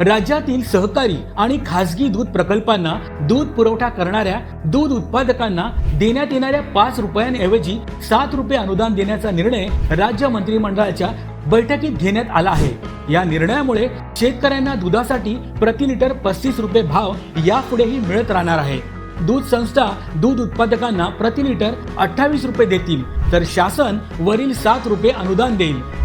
राज्यातील सहकारी आणि खासगी दूध प्रकल्पांना दूध पुरवठा करणाऱ्या दूध उत्पादकांना देण्यात येणाऱ्या पाच रुपयांऐवजी सात रुपये अनुदान देण्याचा निर्णय राज्य मंत्रिमंडळाच्या बैठकीत घेण्यात आला आहे. या निर्णयामुळे शेतकऱ्यांना दुधासाठी प्रति लिटर पस्तीस रुपये भाव यापुढेही मिळत राहणार आहे. दूध संस्था दूध उत्पादकांना प्रति लिटर अठ्ठावीस रुपये देतील तर शासन वरील सात रुपये अनुदान देईल.